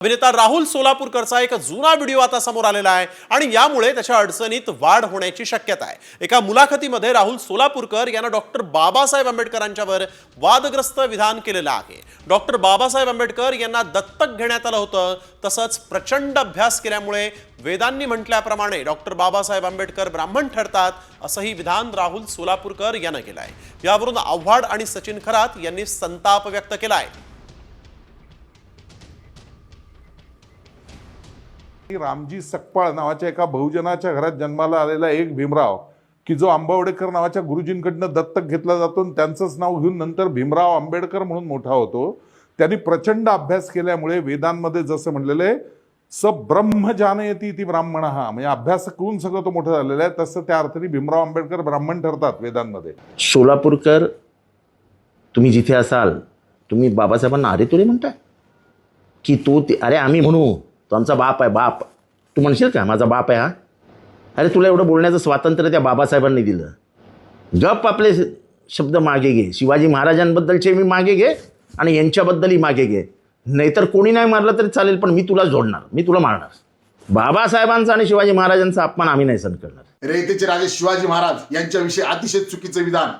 अभिनेता राहुल सोलापूरकरचा एक जुना व्हिडिओ आता समोर आलेला आहे आणि यामुळे त्याच्या अडचणीत वाढ होण्याची शक्यता आहे. एका मुलाखतीमध्ये राहुल सोलापूरकर यांना डॉक्टर बाबासाहेब आंबेडकरांच्यावर वादग्रस्त विधान केलेलं आहे. डॉक्टर बाबासाहेब आंबेडकर यांना दत्तक घेण्यात आलं होतं. तसंच प्रचंड अभ्यास केल्यामुळे वेदांनी म्हटल्याप्रमाणे डॉक्टर बाबासाहेब आंबेडकर ब्राह्मण ठरतात असंही विधान राहुल सोलापूरकर यानं केलं आहे यावरून आव्हाड आणि सचिन खरात यांनी संताप व्यक्त केला आहे रामजी सकपाळ नावाच्या एका बहुजनाच्या घरात जन्माला आलेला एक भीमराव की जो आंबावडेकर नावाच्या गुरुजींकडनं दत्तक घेतला जातो आणि त्यांचंच नाव घेऊन नंतर भीमराव आंबेडकर म्हणून मोठा होतो. त्यांनी प्रचंड अभ्यास केल्यामुळे वेदांमध्ये जसं म्हणलेलं आहे स ब्रह्म जानयती ती ब्राह्मण हा म्हणजे अभ्यास करून सगळं तो मोठं झालेला आहे तसं त्या अर्थाने भीमराव आंबेडकर ब्राह्मण ठरतात वेदांमध्ये. सोलापूरकर तुम्ही जिथे असाल तुम्ही बाबासाहेबांना अरे तुरे म्हणताय? की तो ते अरे आम्ही म्हणू तो आमचा बाप आहे बाप. तू म्हणशील का माझा बाप आहे हा? अरे तुला एवढं बोलण्याचं स्वातंत्र्य त्या बाबासाहेबांनी दिलं. गप आपले शब्द मागे घे. शिवाजी महाराजांबद्दलचे मी मागे घे आणि यांच्याबद्दलही मागे घे. नाहीतर कोणी नाही मारलं तरी चालेल पण मी तुला जोडणार. मी तुला मारणार. बाबासाहेबांचा आणि शिवाजी महाराजांचा अपमान आम्ही नाही सहन करणार. रयतेचे राजे शिवाजी महाराज यांच्याविषयी अतिशय चुकीचं विधान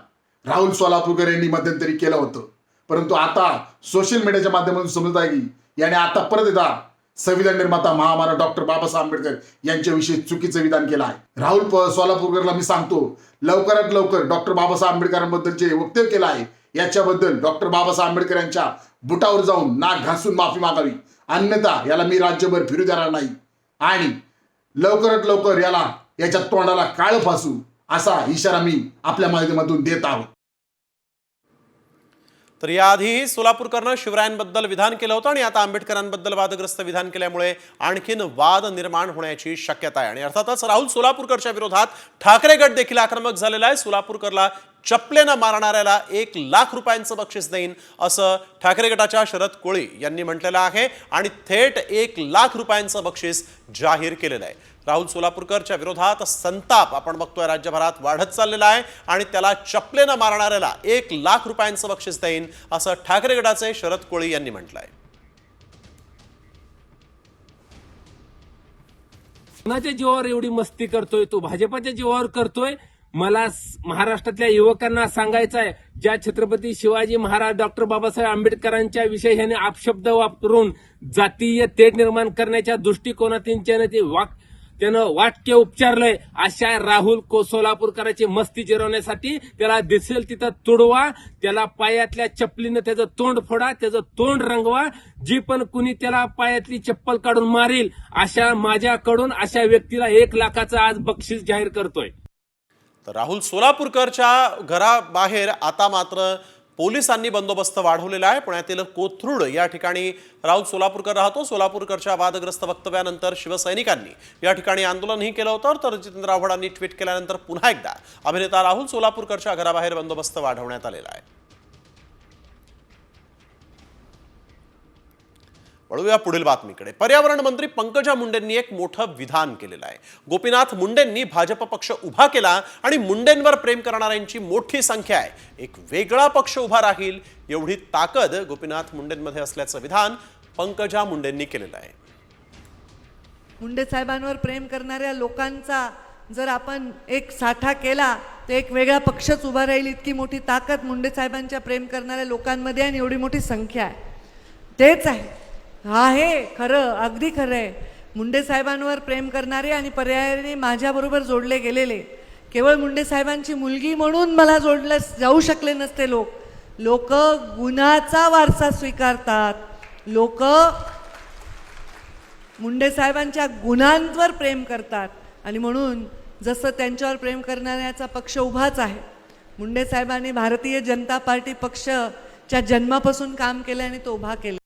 राहुल सोलापूरकर यांनी मध्यंतरी केलं होतं. परंतु आता सोशल मीडियाच्या माध्यमातून समजत आहे की याने आता परत एकदा संविधान निर्माता महामानव डॉक्टर बाबासाहेब आंबेडकर यांच्याविषयी चुकीचं विधान केलं आहे. राहुल सोलापूरकरला मी सांगतो लवकरात लवकर डॉक्टर बाबासाहेब आंबेडकरांबद्दल वक्तव्य केलं आहे याच्याबद्दल डॉक्टर बाबासाहेब आंबेडकर यांच्या बुटावर जाऊन नाक घासून माफी मागावी. अन्यथा याला मी राज्यभर फिरू देणार नाही. आणि लवकरात लवकर याला याच्या तोंडाला काळ फासू असा इशारा मी आपल्या माध्यमातून देत आहोत. तर याआधीही सोलापूरकरनं शिवरायांबद्दल विधान केलं होतं आणि आता आंबेडकरांबद्दल वादग्रस्त विधान केल्यामुळे आणखीन वाद निर्माण होण्याची शक्यता आहे. आणि अर्थातच राहुल सोलापूरकरच्या विरोधात ठाकरे गट देखील आक्रमक झालेला आहे. सोलापूरकरला चपलेनं मारणाऱ्याला एक लाख रुपयांचं बक्षीस देईन असं ठाकरे गटाच्या शरद कोळी यांनी म्हटलेलं आहे. आणि थेट एक लाख रुपयांचं बक्षीस जाहीर केलेलं आहे. राहुल सोलापूरकरच्या विरोधात संताप आपण बघतोय. राज्यभरात वाढत चाललेला आहे आणि त्याला चपलेनं मारणाऱ्याला एक लाख रुपयांचं बक्षीस देईन असं ठाकरे गटाचे शरद कोळी यांनी म्हटलंय. कोणाच्या जीवावर एवढी मस्ती करतोय तो? भाजपाच्या जीवावर करतोय? मला महाराष्ट्रातल्या युवकांना सांगायचं आहे ज्या छत्रपती शिवाजी महाराज डॉक्टर बाबासाहेब आंबेडकरांच्या विषयी ह्याने आपशब्द वापरून जातीय तेढ निर्माण करण्याच्या दृष्टिकोनातून त्यानं ते वाक्य त्यानं वाटके उपचारलंय. अशा राहुल को सोलापूरकरांची मस्ती जिरवण्यासाठी त्याला दिसेल तिथं तुडवा त्याला पायातल्या चपलीनं त्याचं तोंड फोडा त्याचं तोंड रंगवा. जी पण कुणी त्याला पायातली चप्पल काढून मारील अशा माझ्याकडून अशा व्यक्तीला एक लाखाचं आज बक्षीस जाहीर करतोय. तर राहुल सोलापूरकरच्या घराबाहेर आता मात्र पोलिसांनी बंदोबस्त वाढवलेला आहे. पुण्यातील कोथरूड या ठिकाणी राहुल सोलापूरकर राहतो. सोलापूरकरच्या वादग्रस्त वक्तव्यानंतर शिवसैनिकांनी या ठिकाणी आंदोलनही केलं होतं. तर जितेंद्र आव्हाडांनी ट्विट केल्यानंतर पुन्हा एकदा अभिनेता राहुल सोलापूरकरच्या घराबाहेर बंदोबस्त वाढवण्यात आलेला आहे. वळूया पुढील बातमीकडे. पर्यावरण मंत्री पंकजा मुंडेंनी एक मोठं विधान केलेलं आहे. गोपीनाथ मुंडेंनी भाजप पक्ष उभा केला आणि मुंडेंवर प्रेम करणाऱ्यांची मोठी संख्या आहे. एक वेगळा पक्ष उभा राहील एवढी ताकद गोपीनाथ मुंडेंमध्ये असल्याचं विधान पंकजा मुंडेंनी केलेलं आहे. मुंडे साहेबांवर प्रेम करणाऱ्या लोकांचा जर आपण एक साठा केला तर एक वेगळा पक्षच उभा राहील इतकी मोठी ताकद मुंडे साहेबांच्या प्रेम करणाऱ्या लोकांमध्ये आणि एवढी मोठी संख्या आहे. तेच आहे. आहे खरं अगदी खरं आहे मुंडे साहेबांवर प्रेम करणारे आणि पर्यायाने माझ्याबरोबर जोडले गेलेले. केवळ मुंडे साहेबांची मुलगी म्हणून मला जोडलं जाऊ शकले नसते लोक. लोक गुन्हाचा वारसा स्वीकारतात. लोक मुंडे साहेबांच्या गुणांवर प्रेम करतात. आणि म्हणून जसं त्यांच्यावर प्रेम करणाऱ्याचा पक्ष उभाच आहे. मुंडे साहेबांनी भारतीय जनता पार्टी पक्षच्या जन्मापासून काम केलं आणि तो उभा केला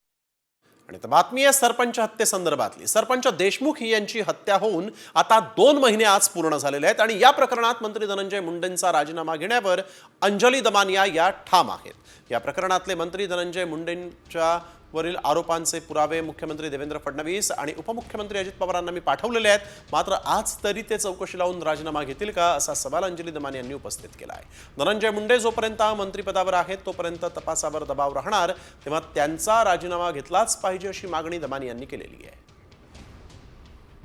आणि आता बातमी आहे सरपंच हत्येसंदर्भातली सरपंच देशमुख यांची हत्या होऊन आता दोन महिने आज पूर्ण झालेले आहेत आणि या प्रकरणात मंत्री धनंजय मुंडेंचा राजीनामा घेण्यावर अंजली दमानिया या ठाम आहेत. या प्रकरणातले मंत्री धनंजय मुंडेंच्या वरील आरोपांचे पुरावे मुख्यमंत्री देवेंद्र फडणवीस आणि उपमुख्यमंत्री अजित पवारांना मी पाठवलेले आहेत. मात्र आज तरी ते चौकशी लावून राजीनामा घेतील का असा सवाल अंजली दमाने यांनी उपस्थित केला आहे धनंजय मुंडे जोपर्यंत मंत्रिपदावर आहेत तोपर्यंत तपासावर दबाव राहणार. तेव्हा त्यांचा राजीनामा घेतलाच पाहिजे अशी मागणी दमाने यांनी केलेली आहे.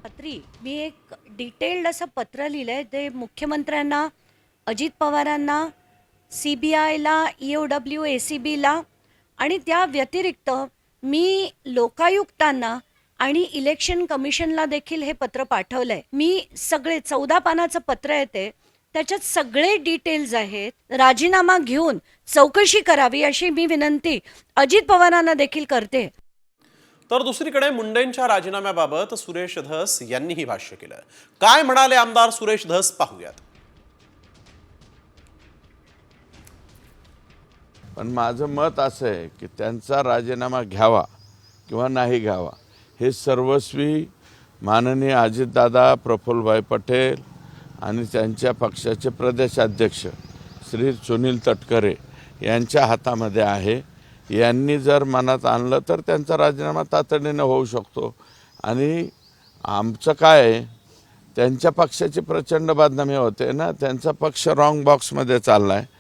पत्री मी एक डिटेल्ड असं पत्र लिहिलं आहे ते मुख्यमंत्र्यांना अजित पवारांना सी बी आयला E O W A C बीला आणि त्या व्यतिरिक्त मी लोकायुक्तांना आणि इलेक्शन कमिशनला देखील हे पत्र पाठवलं आहे मी सगळे चौदा पानाचं पत्र येते त्याच्यात सगळे डिटेल्स आहेत. राजीनामा घेऊन चौकशी करावी अशी मी विनंती अजित पवारांना देखील करते. तर दुसरीकडे मुंडेंच्या राजीनाम्याबाबत सुरेश धस यांनीही भाष्य केलं. काय म्हणाले आमदार सुरेश धस पाहूयात. पण माझं मत असं आहे की त्यांचा राजीनामा घ्यावा किंवा नाही घ्यावा. हे सर्वस्वी माननीय अजितदादा प्रफुल्लभाई पटेल आणि त्यांच्या पक्षाचे प्रदेशाध्यक्ष श्री सुनील तटकरे यांच्या हातामध्ये आहे. यांनी जर मनात आणलं तर त्यांचा राजीनामा तातडीनं होऊ शकतो. आणि आमचं काय आहे त्यांच्या पक्षाची प्रचंड बदनामी होते ना त्यांचा पक्ष रॉंग बॉक्समध्ये चालला आहे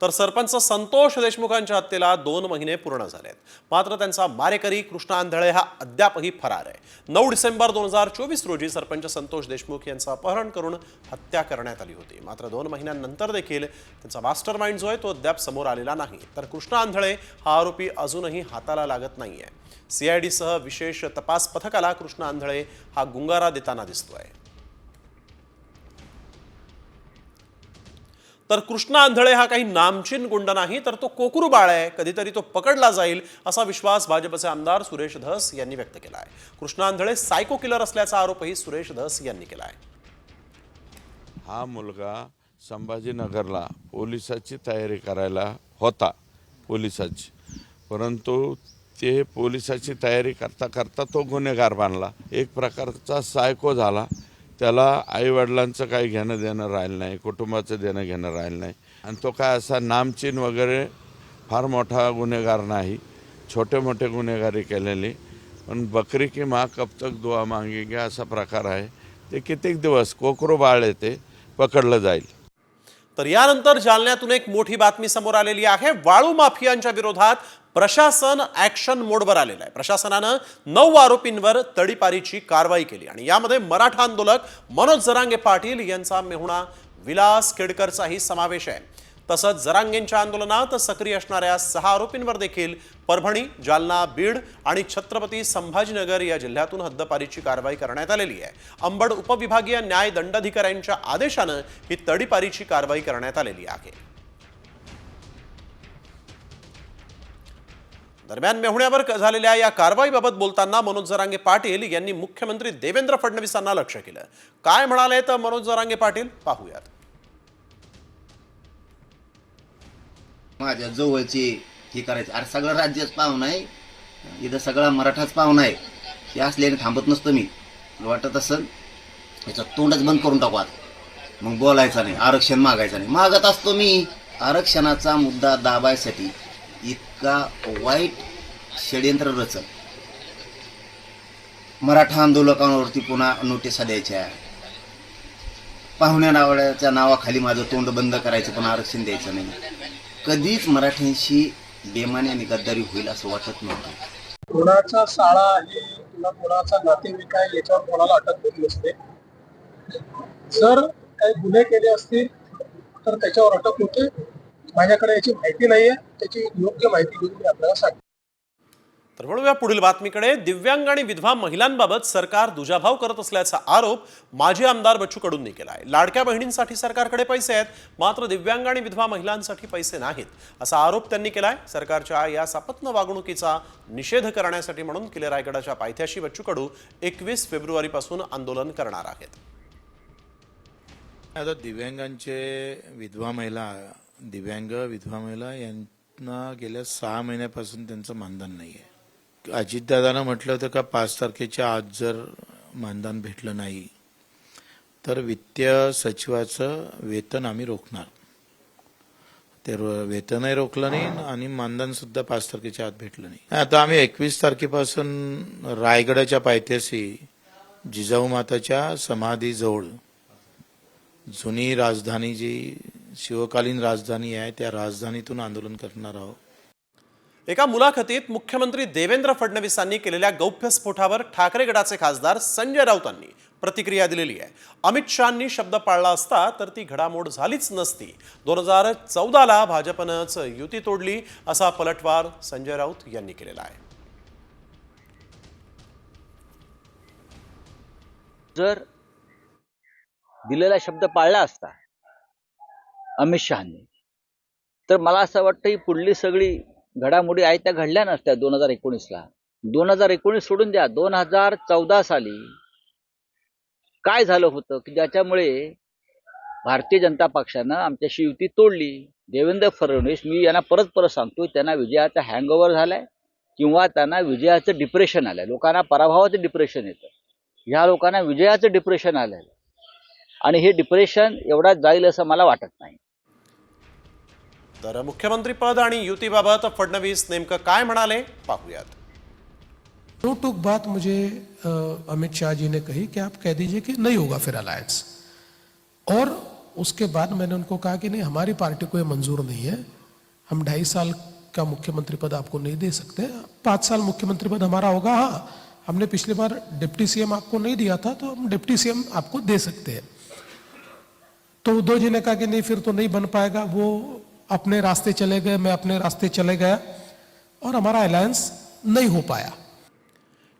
तर सरपंच संतोष देशमुखांच्या हत्येला दोन महिने पूर्ण झालेत. मात्र त्यांचा मारेकरी कृष्णा आंधळे हा अद्यापही फरार आहे. नऊ डिसेंबर दोन हजार चोवीस रोजी सरपंच संतोष देशमुख यांचं अपहरण करून हत्या करण्यात आली होती. मात्र दोन महिन्यांनंतर देखील त्यांचा मास्टर माइंड जो आहे तो अद्याप समोर आलेला नाही. तर कृष्णा आंधळे हा आरोपी अजूनही हाताला लागत नाही आहे सीआयडीसह विशेष तपास पथकाला कृष्णा आंधळे हा गुंगारा देताना दिसतोय. तर कृष्णा आंधळे हा काही नामचीन गुंड नाही तर तो कोकरू बाळ आहे. कधीतरी तो पकडला जाईल असा विश्वास भाजपचे आमदार सुरेश धस यांनी व्यक्त केला आहे. कृष्णा आंधळे सायको किलर असल्याचा आरोपही सुरेश धस यांनी केला आहे. हा मुलगा संभाजीनगरला पोलिसाची तयारी करायला होता पोलिसाची. परंतु ते पोलिसाची तयारी करता करता तो गुन्हेगार बनला. एक प्रकारचा सायको झाला. त्याला आईवडिलांचं काही घेणं देणं राहिलं नाही कुटुंबाचं देणं घेणं राहिलं नाही. आणि तो काय असा नामचीन वगैरे फार मोठा गुन्हेगार नाही छोटे मोठे गुन्हेगारी केलेली. पण बकरी की मा कब तक दुआ मागेगी असा प्रकार आहे. ते कित्येक दिवस कोकरू बाळ येते पकडलं जाईल. तर यानंतर जालन्यातून एक मोठी बातमी समोर आलेली आहे. वाळू माफियांच्या विरोधात प्रशासन ॲक्शन मोडवर आलेलं आहे. प्रशासनानं नऊ आरोपींवर तडीपारीची कारवाई केली. आणि यामध्ये मराठा आंदोलक मनोज जरांगे पाटील यांचा मेहुणा विलास केडकरचाही समावेश आहे. तसंच जरांगेंच्या आंदोलनात सक्रिय असणाऱ्या सहा आरोपींवर देखील परभणी जालना बीड आणि छत्रपती संभाजीनगर या जिल्ह्यातून हद्दपारीची कारवाई करण्यात आलेली आहे. अंबड उपविभागीय न्याय दंडाधिकाऱ्यांच्या आदेशानं ही तडीपारीची कारवाई करण्यात आलेली आहे. दरम्यान मेहुण्यावर झालेल्या या कारवाईबाबत बोलताना मनोज जरांगे पाटील यांनी मुख्यमंत्री देवेंद्र फडणवीसांना लक्ष केलं. काय म्हणाले तर मनोज जरांगे पाटील? पाहूयात. माझ्या जवळचे हे करायचे. अरे सगळं राज्यच पाहुणा आहे. इथं सगळा मराठाच पाहुणा आहे. हे असल्याने थांबत नसतो मी. वाटत असेल याचं तोंडच बंद करून टाकू आता. मग बोलायचा नाही आरक्षण मागायचं नाही. मागत असतो मी. आरक्षणाचा मुद्दा दाबायसाठी का वाईट षडयंत्र रचत. मराठा आंदोलकांवरती पुन्हा नोटिसा द्यायच्या. पाहुण्या नावाच्या नावाखाली माझं तोंड बंद करायचं पण आरक्षण द्यायचं नाही. कधीच मराठ्यांशी बेमानी आणि गद्दारी होईल असं वाटत नव्हतं. कोणाचा शाळा आहे किंवा कोणाचा नातेवाईक आहे याच्यावर कोणाला अटक होत नसते. जर काही गुन्हे केले असतील तर त्याच्यावर अटक होते. माझ्याकडे याची माहिती नाहीये. त्याची योग्य माहिती घेऊन मी आपल्याला सांगतो. तर वळूया पुढील बातमीकडे. दिव्यांग आणि विधवा महिलांबाबत सरकार दुजाभाव करत असल्याचा आरोप माजी आमदार बच्चू कडूंनी केला आहे. लाडक्या बहिणींसाठी सरकारकडे पैसे आहेत मात्र दिव्यांग आणि विधवा महिलांसाठी पैसे नाहीत असा आरोप त्यांनी केलाय. सरकारच्या या सापत्न वागणुकीचा निषेध करण्यासाठी म्हणून किल्ले रायगडाच्या पायथ्याशी बच्चू कडू एकवीस फेब्रुवारीपासून आंदोलन करणार आहेत. आता दिव्यांगांचे विधवा महिला दिव्यांग विधवा महिला यांना गेल्या सहा महिन्यापासून त्यांचं मानधन नाही आहे अजितदादानं म्हटलं होतं का पाच तारखेच्या आज जर मानधन भेटलं नाही तर वित्तीय सचिवाचं वेतन आम्ही रोखणार. ते वेतनही रोखलं नाही आणि मानधन सुद्धा पाच तारखेच्या आत भेटलं नाही. आता आम्ही एकवीस तारखेपासून रायगडाच्या पायथ्याशी जिजाऊ माताच्या समाधीजवळ जुनी राजधानी जी शिवकालीन राजधानी आहे त्या राजधानीतून आंदोलन करणार आहोत. एका मुलाखतीत मुख्यमंत्री देवेंद्र फडणवीसांनी केलेल्या गौप्यस्फोटावर ठाकरे गटाचे खासदार संजय राऊतांनी प्रतिक्रिया दिलेली आहे. अमित शहानी शब्द पाळला असता तर ती घडामोड झालीच नसती. दोन हजार चौदाला भाजपनंच युती तोडली असा पलटवार संजय राऊत यांनी केलेला आहे. जर दिलेला शब्द पाळला असता अमित शहानी. तर मला असं वाटतं ही पुढली सगळी घडामोडी आहे त्या घडल्या नसत्या दोन हजार एकोणीसला. दोन हजार एकोणीस सोडून द्या. दोन हजार चौदा साली काय झालं होतं की ज्याच्यामुळे भारतीय जनता पक्षानं आमच्याशी युती तोडली? देवेंद्र फडणवीस मी यांना परत परत सांगतो त्यांना विजयाचा हँगओव्हर झालाय किंवा त्यांना विजयाचं डिप्रेशन आलंय. लोकांना पराभवाचं डिप्रेशन येतं. ह्या लोकांना विजयाचं डिप्रेशन आलंय. आणि हे डिप्रेशन एवढा जाईल असं मला वाटत नाही. तर मुख्यमंत्रीपद आणि युतीबाबत फडणवीस नेमकं काय म्हणाले पाहूयात. टू टूक बात मुझे अमित शाह जी ने कही कि आप कह दीजिए कि नहीं होगा फिर अलायंस और उसके बाद मैंने उनको कहा कि नहीं, हमारी पार्टी को ये मंजूर नहीं है। हम ढाई साल का मुख्यमंत्री पद आपको नहीं दे सकते। पाँच साल मुख्यमंत्री पद हमारा होगा हाँ। हमने पिछली बार डिप्टी सीएम आपको नहीं दिया था तो हम डिप्टी सीएम आपको दे सकते हैं। तो उद्धव जी ने कहा कि नहीं, फिर तो नहीं बन पाएगा। वो अपने रास्ते चले गए मैं अपने रास्ते चले गया और हमारा अलायंस नहीं हो पाया।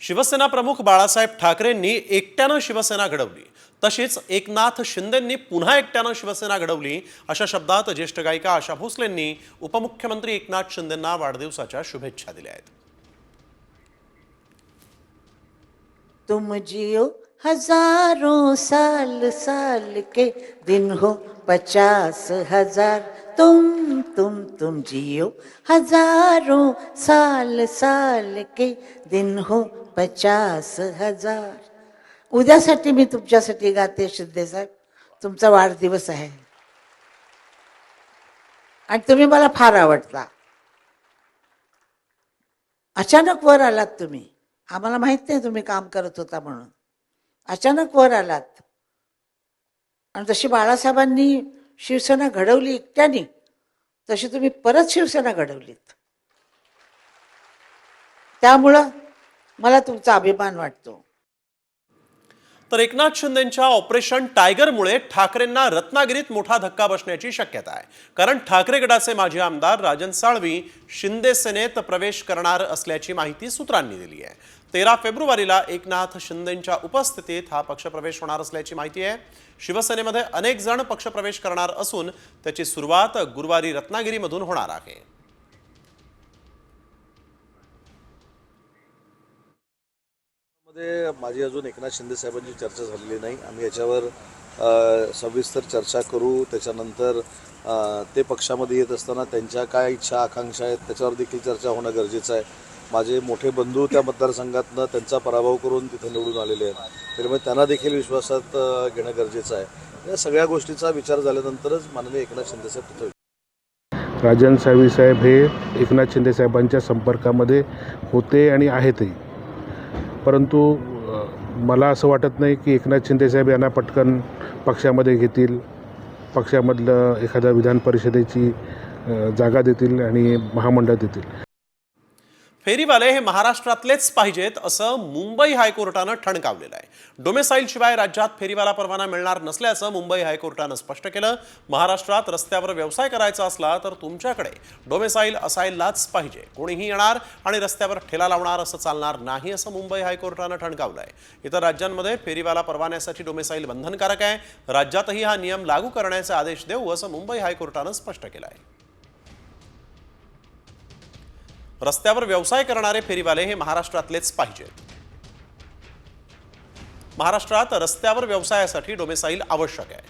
शिवसेना प्रमुख बाळासाहेब ठाकरेंनी एकट्यानं शिवसेना घडवली. तशीच एकनाथ शिंदेंनी पुन्हा एकट्यानं शिवसेना घडवली अशा शब्दात ज्येष्ठ गायिका आशा भोसलेंनी उपमुख्यमंत्री एकनाथ शिंदेंना वाढदिवसाच्या शुभेच्छा दिल्या आहेत. तुम जियो हजारों साल साल के दिन हो पचास हजार तुम तुम तुम जियो। हजारों साल साल के दिन हो पचास हजार। उद्यासाठी मी तुमच्यासाठी गाते शिंदे साहेब. तुमचा वाढदिवस आहे. आणि तुम्ही मला फार आवडता. अचानक वर आलात तुम्ही. आम्हाला माहीत नाही तुम्ही काम करत होता म्हणून. अचानक वर आलात. आणि जशी बाळासाहेबांनी शिवसेना घडवली एकट्याने तशी तुम्ही परत शिवसेना घडवलीत. त्यामुळं मला तुमचा अभिमान वाटतो. तर एकनाथ शिंदेच्या ऑपरेशन टायगरमुळे ठाकरेंना रत्नागिरीत मोठा धक्का बसण्याची शक्यता आहे. कारण ठाकरे गटाचे माजी आमदार राजन साळवी शिंदे सेनेत प्रवेश करणार असल्याची माहिती सूत्रांनी दिली आहे. तेरा फेब्रुवारीला एकनाथ शिंदेच्या उपस्थितीत हा पक्षप्रवेश होणार असल्याची माहिती आहे. शिवसेनेमध्ये अनेक जण पक्षप्रवेश करणार असून त्याची सुरुवात गुरुवारी रत्नागिरीमधून होणार आहे. मध्ये माझी अजून एकनाथ शिंदे साहेबांची चर्चा झालेली नाही. आम्ही याच्यावर सविस्तर चर्चा करू. त्याच्यानंतर ते पक्षामध्ये येत असताना त्यांच्या काय इच्छा आकांक्षा आहेत त्याच्यावर देखील चर्चा होणं गरजेचं आहे. माझे मोठे बंधू त्या मतदारसंघातनं त्यांचा पराभव करून तिथे निवडून आलेले आहेत. त्यामुळे त्यांना देखील विश्वासात घेणं गरजेचं आहे. या सगळ्या गोष्टीचा विचार झाल्यानंतरच माननीय एकनाथ शिंदेसाहेब तिथं राजन साहेब हे एकनाथ शिंदेसाहेबांच्या संपर्कामध्ये होते आणि आहेतही. परंतु मला असं वाटत नाही की एकनाथ शिंदेसाहेब यांना पटकन पक्षामध्ये घेतील पक्षामधलं एखाद्या विधान परिषदेची जागा देतील आणि महामंडळ देतील. फेरीवाले हे महाराष्ट्रातलेच पाहिजेत असं मुंबई हायकोर्टानं ठणकावलेलं आहे. डोमेसाईल शिवाय राज्यात फेरीवाला परवाना मिळणार नसल्याचं मुंबई हायकोर्टानं स्पष्ट केलं. महाराष्ट्रात रस्त्यावर व्यवसाय करायचा असला तर तुमच्याकडे डोमेसाईल असायलाच पाहिजे. कोणीही येणार आणि रस्त्यावर ठेला लावणार असं चालणार नाही असं मुंबई हायकोर्टानं ठणकावलं आहे इतर राज्यांमध्ये फेरीवाला परवान्यासाठी डोमेसाईल बंधनकारक आहे. राज्यातही हा नियम लागू करण्याचे आदेश देऊ असं मुंबई हायकोर्टानं स्पष्ट केलं आहे रस्त्यावर व्यवसाय करणारे फेरीवाले हे महाराष्ट्रातलेच पाहिजेत महाराष्ट्रात रस्त्यावर व्यवसायासाठी डोमेसाईल आवश्यक आहे.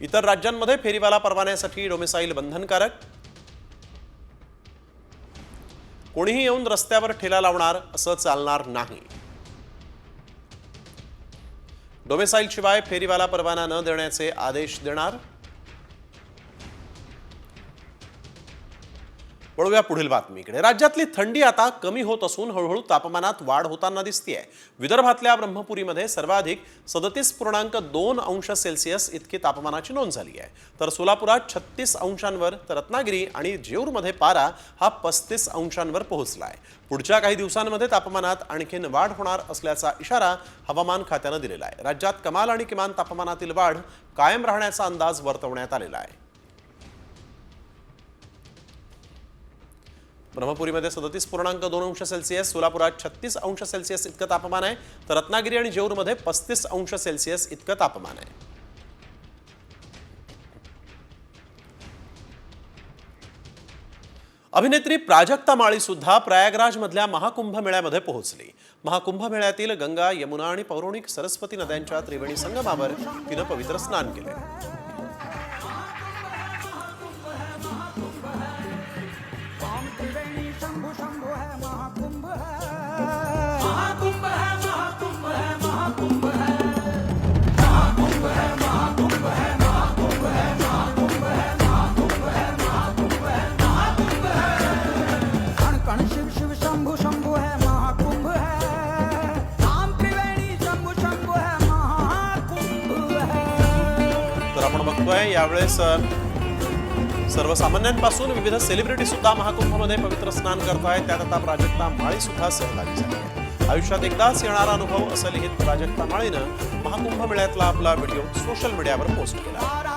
इतर राज्यांमध्ये फेरीवाला परवान्यासाठी डोमेसाईल बंधनकारक. कोणीही येऊन रस्त्यावर ठेला लावणार असं चालणार नाही. डोमेसाईल शिवाय फेरीवाला परवाना न देण्याचे आदेश देणार. वळूया पुढील बातमीकडे. राज्यातली थंडी आता कमी होत असून हळूहळू तापमानात वाढ होताना दिसतीये. विदर्भातल्या ब्रह्मपुरीमध्ये सर्वाधिक सदतीस पूर्णांक दोन अंश सेल्सिअस इतकी तापमानाची नोंद झाली आहे. तर सोलापुरात छत्तीस अंशांवर तर रत्नागिरी आणि जेऊरमध्ये पारा हा पस्तीस अंशांवर पोहोचला आहे पुढच्या काही दिवसांमध्ये तापमानात आणखीन वाढ होणार असल्याचा इशारा हवामान खात्यानं दिलेला आहे. राज्यात कमाल आणि किमान तापमानातील वाढ कायम राहण्याचा अंदाज वर्तवण्यात आलेला आहे. ब्रह्मपुरीमध्ये सदतीस पूर्णांक दोन अंश सेल्सिअस सोलापुरात छत्तीस अंश सेल्सिअस इतकं तापमान आहे. तर रत्नागिरी आणि जेऊरमध्ये पस्तीस अंश सेल्सिअस इतकं तापमान आहे. अभिनेत्री प्राजक्ता माळी सुद्धा प्रयागराज मधल्या महाकुंभ मेळ्यामध्ये पोहोचली. महाकुंभ मेळ्यातील गंगा यमुना आणि पौराणिक सरस्वती नद्यांच्या त्रिवेणी संगमावर तिनं पवित्र स्नान केलं. यावेळेस सर्वसामान्यांपासून विविध सेलिब्रिटी सुद्धा महाकुंभमध्ये पवित्र स्नान करतायत. त्यात आता प्राजक्ता माळी सुद्धा सहभागी झाली आहे. आयुष्यात एकदाच येणारा अनुभव असं लिहित प्राजक्ता माळीनं महाकुंभ मेळ्यातला आपला व्हिडिओ सोशल मीडियावर पोस्ट केला.